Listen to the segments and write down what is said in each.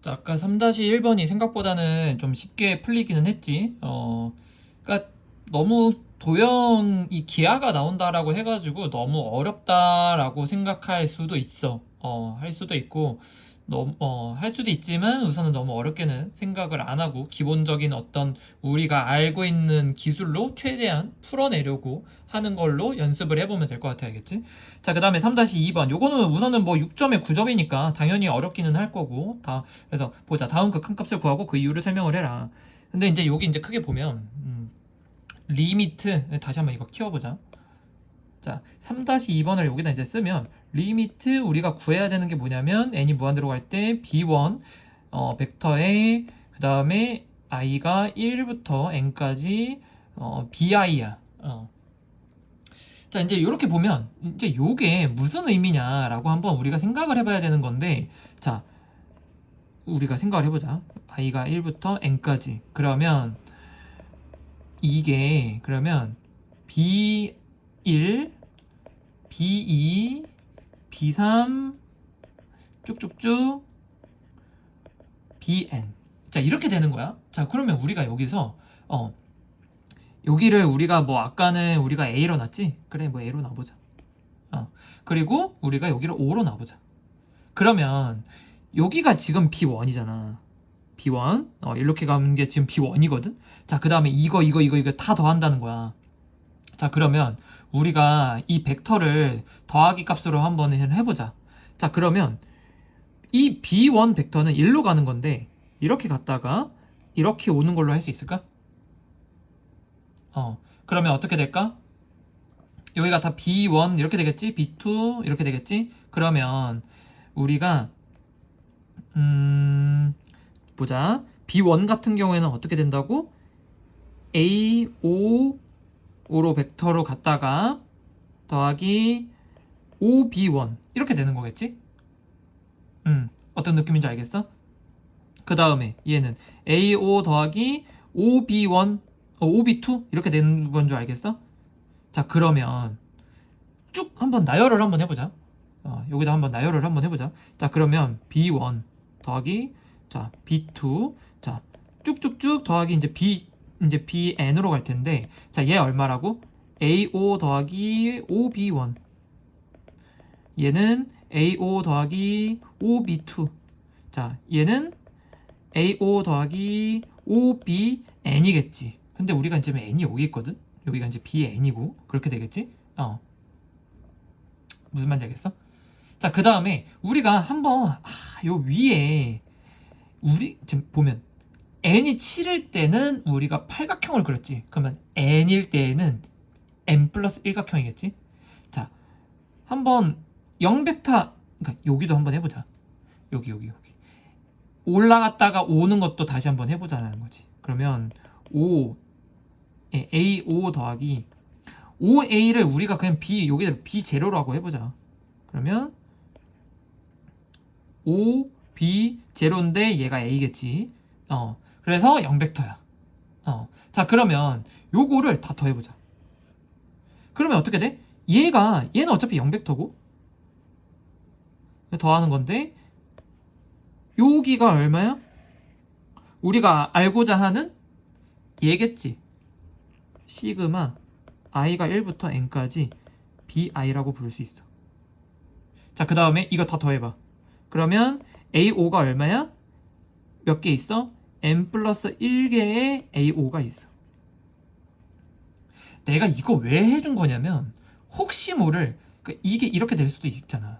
자, 아까 3-1번이 생각보다는 좀 쉽게 풀리기는 했지. 어, 그러니까 너무 도형 이 기하가 나온다라고 해가지고 너무 어렵다라고 생각할 수도 있어. 어, 할 수도 있고, 너무, 어, 할 수도 있지만 우선은 너무 어렵게는 생각을 안 하고 기본적인 어떤 우리가 알고 있는 기술로 최대한 풀어내려고 하는 걸로 연습을 해보면 될 것 같아, 알겠지? 자, 그 다음에 3-2번. 요거는 우선은 뭐 6점에 9점이니까 당연히 어렵기는 할 거고, 다, 그래서 보자. 다음 그 큰 값을 구하고 그 이유를 설명을 해라. 근데 이제 여기 이제 크게 보면, 음, 리미트, 다시 한번 이거 키워보자. 자, 3-2번을 여기다 이제 쓰면, 리미트 우리가 구해야 되는 게 뭐냐면, n이 무한대로 갈 때 b1, 어, 벡터의, 그 다음에 i가 1부터 n까지, 어, bi야. 어. 자, 이제 이렇게 보면, 이제 요게 무슨 의미냐라고 한번 우리가 생각을 해봐야 되는 건데, 자, 우리가 생각을 해보자. i가 1부터 n까지. 그러면, 이게, 그러면, b1, b2, b3, 쭉쭉쭉, bn. 자, 이렇게 되는 거야. 자, 그러면 우리가 여기서, 어, 여기를 우리가 뭐 아까는 우리가 A로 놨지? 그래 뭐 A로 놔보자. 어. 그리고 우리가 여기를 O로 놔보자. 그러면 여기가 지금 B1이잖아. B1. 어, 이렇게 가는 게 지금 B1이거든. 자, 그 다음에 이거 이거 이거 이거 다 더한다는 거야. 자, 그러면 우리가 이 벡터를 더하기 값으로 한번 해보자. 자, 그러면 이 B1 벡터는 1로 가는 건데 이렇게 갔다가 이렇게 오는 걸로 할 수 있을까? 어, 그러면 어떻게 될까? 여기가 다 B1 이렇게 되겠지? B2 이렇게 되겠지? 그러면 우리가 음 보자. B1 같은 경우에는 어떻게 된다고? A, O, O로 벡터로 갔다가 더하기 OB1 이렇게 되는 거겠지? 음, 어떤 느낌인지 알겠어? 그 다음에 얘는 AO 더하기 OB1 어, OB2 이렇게 되는 건 줄 알겠어? 자 그러면 쭉 한번 나열을 한번 해보자. 어, 여기다 한번 나열을 한번 해보자. 자 그러면 B1 더하기 자 B2 자 쭉쭉쭉 더하기 이제 B 이제 BN으로 갈 텐데 자 얘 얼마라고? AO 더하기 OB1 얘는 AO 더하기 OB2 자 얘는 AO 더하기 OBN이겠지. 근데 우리가 이제 n이 여기 있거든. 여기가 이제 bn이고 그렇게 되겠지. 어. 무슨 말인지 알겠어? 자, 그 다음에 우리가 한번 아, 요 위에 우리 지금 보면 n이 7일 때는 우리가 팔각형을 그렸지. 그러면 n일 때에는 n 플러스 일각형이겠지. 자, 한번 0벡터 그러니까 여기도 한번 해보자. 여기 여기 여기 올라갔다가 오는 것도 다시 한번 해보자는 거지. 그러면 5 예, A5 더하기 5A를 우리가 그냥 B 여기다 B 제로라고 해보자. 그러면 5B 제로인데 얘가 A겠지. 어 그래서 0벡터야. 어. 자 그러면 요거를 다 더해보자. 그러면 어떻게 돼? 얘가 얘는 어차피 0벡터고 더하는 건데 여기가 얼마야? 우리가 알고자 하는 얘겠지. 시그마 i가 1부터 n까지 bi라고 부를 수 있어. 자, 그 다음에 이거 다 더해봐. 그러면 a5가 얼마야? 몇 개 있어? N 플러스 1개의 a5가 있어. 내가 이거 왜 해준 거냐면 혹시 모를 그 이게 이렇게 될 수도 있잖아.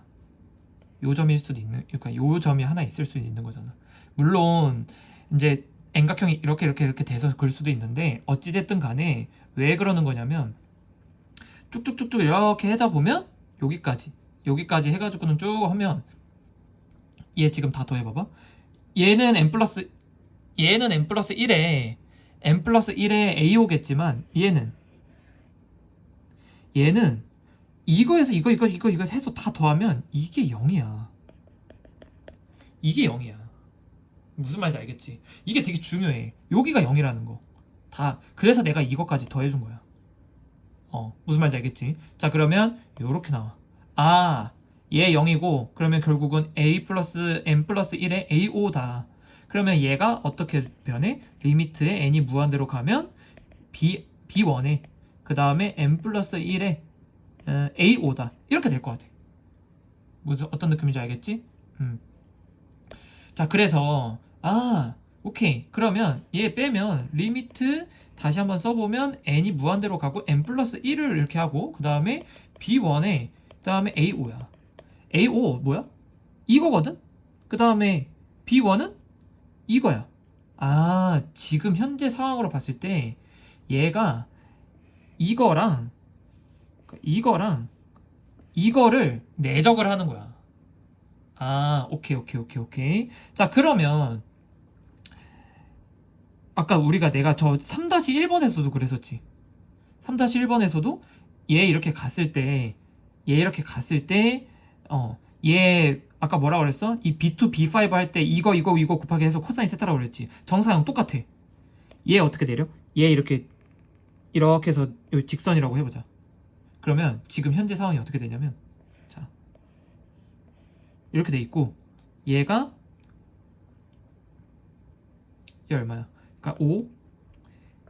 요 점일 수도 있는 그러니까 요 점이 하나 있을 수도 있는 거잖아. 물론 이제 N각형이 이렇게 이렇게 이렇게 돼서 그럴 수도 있는데 어찌 됐든 간에 왜 그러는 거냐면 쭉쭉쭉쭉 이렇게 하다 보면 여기까지 여기까지 해가지고는 쭉 하면 얘 지금 다 더해봐봐 얘는 n 플러스 얘는 n 플러스 1에 n 플러스 1에 a5겠지만 얘는 얘는 이거에서 이거 이거 이거 이거 해서 다 더하면 이게 0이야 이게 0이야 무슨 말인지 알겠지? 이게 되게 중요해. 여기가 0이라는 거. 다 그래서 내가 이것까지 더해준 거야. 어 무슨 말인지 알겠지? 자 그러면 요렇게 나와. 아얘 0이고 그러면 결국은 a 플러스 n 플러스 1의 a5다. 그러면 얘가 어떻게 변해? 리미트에 n이 무한대로 가면 b b1에 그 다음에 n 플러스 1의 어, a5다. 이렇게 될 것 같아. 무슨 어떤 느낌인지 알겠지? 음. 자 그래서 아 오케이 그러면 얘 빼면 리미트 다시 한번 써보면 n이 무한대로 가고 n 플러스 1을 이렇게 하고 그 다음에 b1에 그 다음에 a5야 a5 뭐야? 이거거든? 그 다음에 b1은 이거야. 아 지금 현재 상황으로 봤을 때 얘가 이거랑 이거랑 이거를 내적을 하는 거야. 아 오케이 오케이 오케이 오케이. 자 그러면 아까 우리가 내가 저 3-1번에서도 그랬었지. 3-1번에서도 얘 이렇게 갔을 때, 얘 이렇게 갔을 때, 어, 얘 아까 뭐라 그랬어? 이 B2, B5 할 때 이거, 이거, 이거 곱하기 해서 코사인 세타라고 그랬지. 정사형 똑같아. 얘 어떻게 내려? 얘 이렇게, 이렇게 해서 요 직선이라고 해보자. 그러면 지금 현재 상황이 어떻게 되냐면, 자, 이렇게 돼 있고, 얘가, 얘 얼마야? 그러니까 5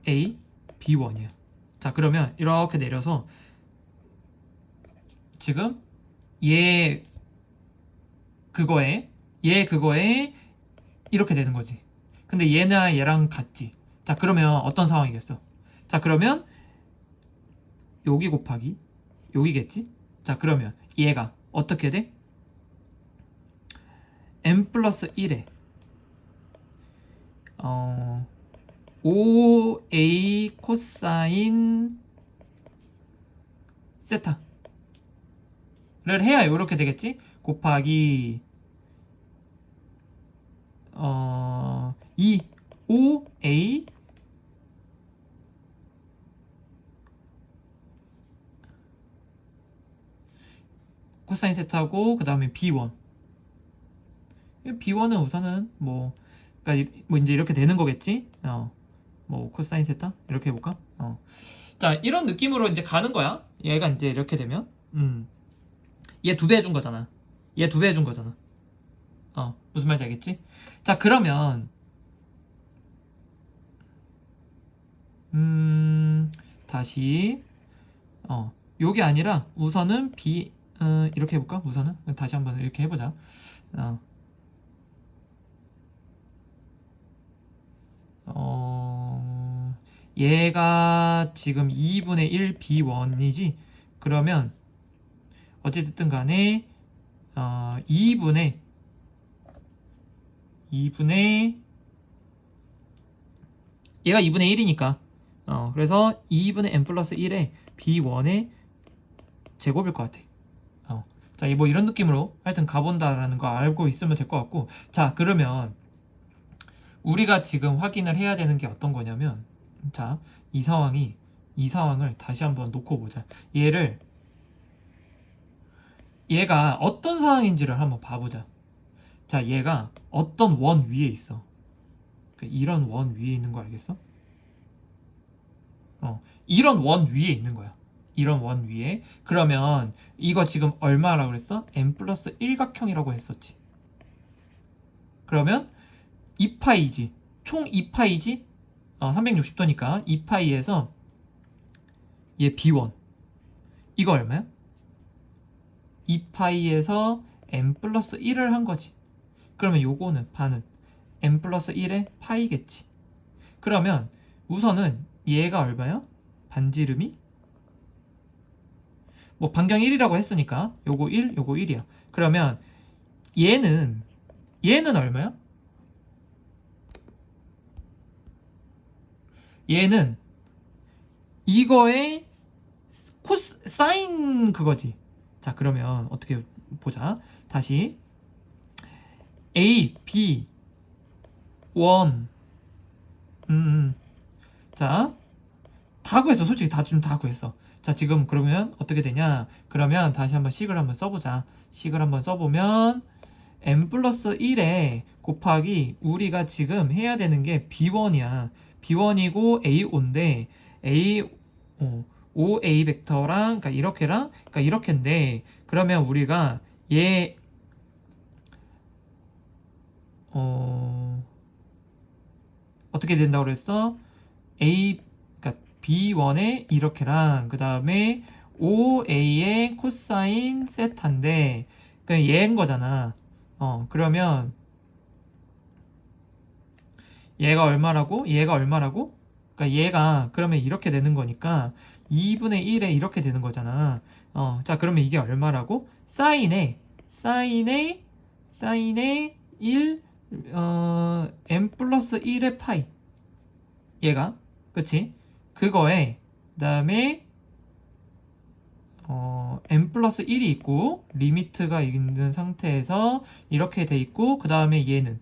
A B1이야. 자, 그러면 이렇게 내려서 지금 얘 그거에 얘 그거에 이렇게 되는 거지. 근데 얘나 얘랑 같지. 자, 그러면 어떤 상황이겠어? 자, 그러면 여기 곱하기 여기겠지? 자, 그러면 얘가 어떻게 돼? n 플러스 1에 어 5a 코사인 세타를 해야 이렇게 되겠지? 곱하기 어 2, 5a 코사인 세타고 그 다음에 b1 b1은 우선은 뭐 그러니까 이- 뭐 이제 이렇게 되는 거겠지? 어. 뭐 코사인 세타 이렇게 해볼까? 어. 자 이런 느낌으로 이제 가는 거야. 얘가 이제 이렇게 되면, 음, 얘 두 배 해준 거잖아. 얘 두 배 해준 거잖아. 어 무슨 말인지 알겠지? 자 그러면 음 다시 어 요게 아니라 우선은 B 어, 이렇게 해볼까? 우선은 다시 한번 이렇게 해보자. 어. 어, 얘가 지금 2분의 1 B1이지? 그러면, 어찌됐든 간에, 어, 2분의, 2분의, 얘가 2분의 1이니까, 어, 그래서 2분의 n 플러스 1에 B1의 제곱일 것 같아. 어, 자, 이뭐 이런 느낌으로 하여튼 가본다라는 거 알고 있으면 될 것 같고, 자, 그러면, 우리가 지금 확인을 해야 되는 게 어떤 거냐면 자, 이 상황이 이 상황을 다시 한번 놓고 보자. 얘를 얘가 어떤 상황인지를 한번 봐보자. 자, 얘가 어떤 원 위에 있어. 그러니까 이런 원 위에 있는 거 알겠어? 어, 이런 원 위에 있는 거야. 이런 원 위에. 그러면 이거 지금 얼마라고 그랬어? n 플러스 1각형이라고 했었지. 그러면 2파이지. 총 2파이지? 어, 360도니까 2파이에서 얘 B1. 이거 얼마야? 2파이에서 n 플러스 1을 한 거지. 그러면 요거는 반은 n 플러스 1의 파이겠지. 그러면 우선은 얘가 얼마야? 반지름이? 뭐 반경 1이라고 했으니까 요거 1, 요거 1이야. 그러면 얘는 얘는 얼마야? 얘는 이거의 코스 사인 그거지. 자, 그러면 어떻게 보자. 다시 A, B, 1 음, 음. 자, 다 구했어. 솔직히 다 지금 다 구했어. 자, 지금 그러면 어떻게 되냐? 그러면 다시 한번 식을 한번 써보자. 식을 한번 써보면 n 플러스 1에 곱하기 우리가 지금 해야 되는 게 b1이야. b1이고 a5인데 a 어, 5a 벡터랑 그러니까 이렇게랑 그러니까 이렇게인데 그러면 우리가 얘 어, 어떻게 된다고 그랬어? A, 그러니까 B1에 이렇게랑, 그 다음에 5A의 코사인 세타인데, 그냥 얘인 거잖아. 어, 그러면, 얘가 얼마라고? 얘가 얼마라고? 그러니까 얘가, 그러면 이렇게 되는 거니까, 2분의 1에 이렇게 되는 거잖아. 어, 자, 그러면 이게 얼마라고? 사인에, 사인에, 사인에 1, 어, m 플러스 1의 파이. 얘가. 그치? 그거에, 그 다음에, 어, m 플러스 1이 있고, 리미트가 있는 상태에서 이렇게 돼 있고, 그 다음에 얘는,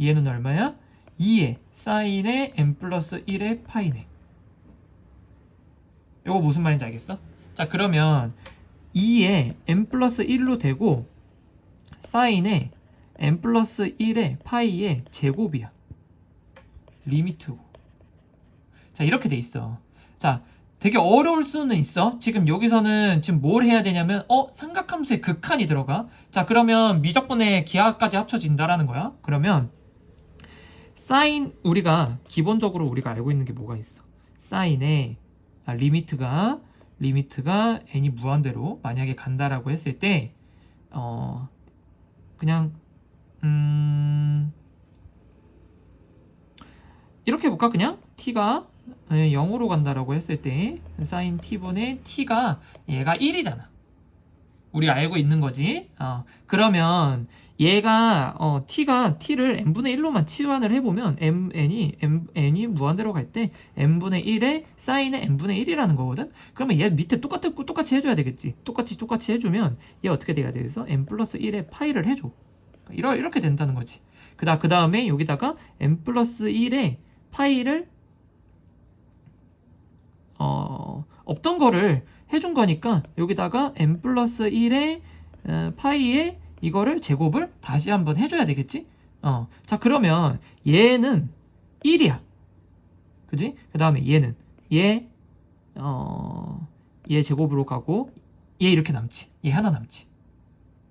얘는 얼마야? 2의 사인의 m 플러스 1의 파이네. 이거 무슨 말인지 알겠어? 자, 그러면 2의 m 플러스 1로 되고, 사인의 n 플러스 1의 파이의 제곱이야. 리미트고. 자, 이렇게 돼 있어. 자, 되게 어려울 수는 있어. 지금 여기서는 지금 뭘 해야 되냐면, 어, 삼각함수의 극한이 들어가. 자, 그러면 미적분의 기하까지 합쳐진다라는 거야. 그러면, 사인, 우리가, 기본적으로 우리가 알고 있는 게 뭐가 있어? 사인의, 아, 리미트가, 리미트가 n이 무한대로 만약에 간다라고 했을 때, 어, 그냥 음 이렇게 해 볼까 그냥? t가 0으로 간다라고 했을 때 사인 t분의 t가 얘가 1이잖아. 우리 알고 있는 거지. 어, 그러면 얘가 어, t가 t를 n분의 1로만 치환을 해보면 m, n이 m, n이 무한대로 갈 때 n분의 1에 사인의 n분의 1이라는 거거든? 그러면 얘 밑에 똑같은 똑같이 해줘야 되겠지. 똑같이 똑같이 해주면 얘 어떻게 돼야 돼서 n 플러스 1의 파이를 해줘. 이러, 이렇게 된다는 거지. 그다, 그 다음에 여기다가 n 플러스 1의 파이를, 어, 없던 거를 해준 거니까 여기다가 n 플러스 1의 어, 파이에 이거를 제곱을 다시 한번 해줘야 되겠지? 어, 자, 그러면 얘는 1이야. 그지? 그 다음에 얘는, 얘, 어, 얘 제곱으로 가고, 얘 이렇게 남지. 얘 하나 남지.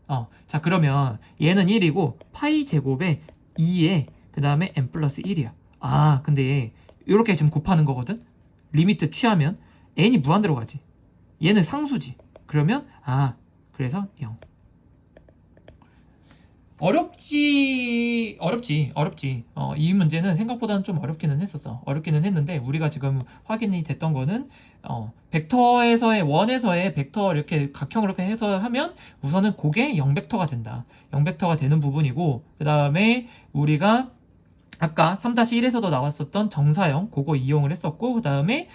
어, 자 그러면 얘는 1이고 파이 제곱에 2에 그 다음에 n 플러스 1이야. 아 근데 이렇게 지금 곱하는 거거든. 리미트 취하면 n이 무한대로 가지. 얘는 상수지. 그러면 아 그래서 0. 어렵지 어렵지 어렵지 어, 이 문제는 생각보다는 좀 어렵기는 했었어 어렵기는 했는데 우리가 지금 확인이 됐던 거는 어, 벡터에서의 원에서의 벡터 이렇게 각형을 이렇게 해서 하면 우선은 그게 0벡터가 된다 0벡터가 되는 부분이고 그 다음에 우리가 아까 3-1에서도 나왔었던 정사형 그거 이용을 했었고 그 다음에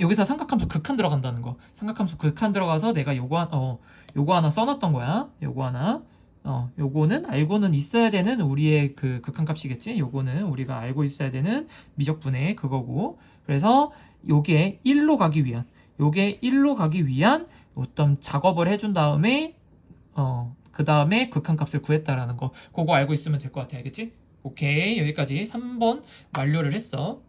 여기서 삼각함수 극한 들어간다는 거 삼각함수 극한 들어가서 내가 요거, 한, 어, 요거 하나 써놨던 거야 요거 하나 어, 요거는 알고는 있어야 되는 우리의 그 극한값이겠지? 요거는 우리가 알고 있어야 되는 미적분의 그거고. 그래서 요게 1로 가기 위한, 요게 1로 가기 위한 어떤 작업을 해준 다음에, 어, 그 다음에 극한값을 구했다라는 거. 그거 알고 있으면 될 것 같아. 알겠지? 오케이. 여기까지 3번 완료를 했어.